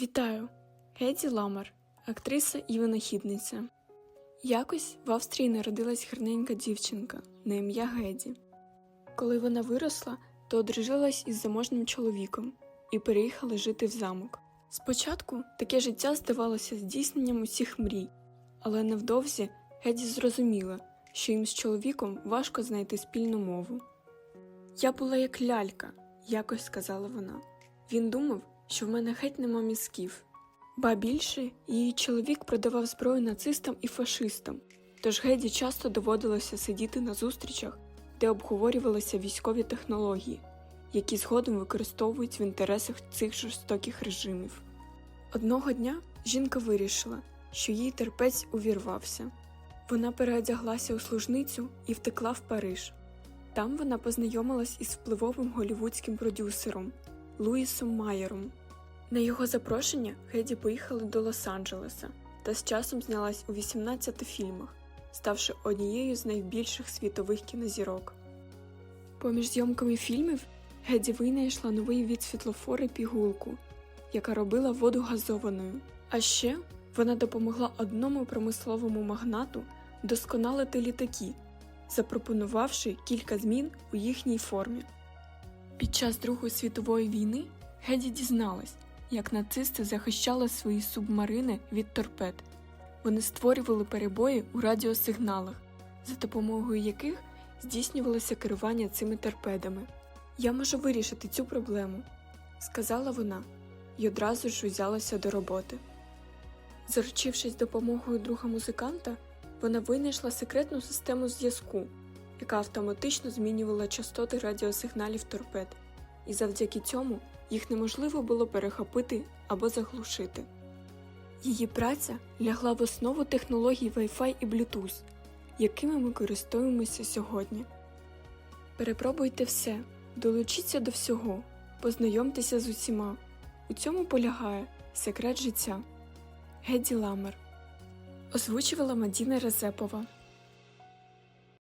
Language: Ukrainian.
Вітаю! Геді Ламар, актриса і винахідниця. Якось в Австрії народилась гарненька дівчинка на ім'я Геді. Коли вона виросла, то одружилась із заможним чоловіком і переїхала жити в замок. Спочатку таке життя здавалося здійсненням усіх мрій, але невдовзі Геді зрозуміла, що їм з чоловіком важко знайти спільну мову. Я була як лялька, якось сказала вона. Він думав, що в мене геть нема мізків. Ба більше її чоловік продавав зброю нацистам і фашистам, тож Геді часто доводилося сидіти на зустрічах, де обговорювалися військові технології, які згодом використовують в інтересах цих жорстоких режимів. Одного дня жінка вирішила, що їй терпець увірвався. Вона переодяглася у служницю і втекла в Париж. Там вона познайомилась із впливовим голівудським продюсером Луїсом Майером. На його запрошення Геді поїхала до Лос-Анджелеса та з часом знялась у 18 фільмах, ставши однією з найбільших світових кінозірок. Поміж зйомками фільмів Геді винайшла новий від світлофори пігулку, яка робила воду газованою. А ще вона допомогла одному промисловому магнату досконалити літаки, запропонувавши кілька змін у їхній формі. Під час Другої світової війни Геді дізналась, як нацисти захищали свої субмарини від торпед. Вони створювали перебої у радіосигналах, за допомогою яких здійснювалося керування цими торпедами. Я можу вирішити цю проблему, сказала вона, і одразу ж узялася до роботи. Заручившись допомогою друга музиканта, вона винайшла секретну систему зв'язку, яка автоматично змінювала частоти радіосигналів торпед, і завдяки цьому їх неможливо було перехопити або заглушити. Її праця лягла в основу технологій Wi-Fi і Bluetooth, якими ми користуємося сьогодні. Перепробуйте все, долучіться до всього, познайомтеся з усіма. У цьому полягає секрет життя. Геді Ламер озвучувала Мадіна Резепова.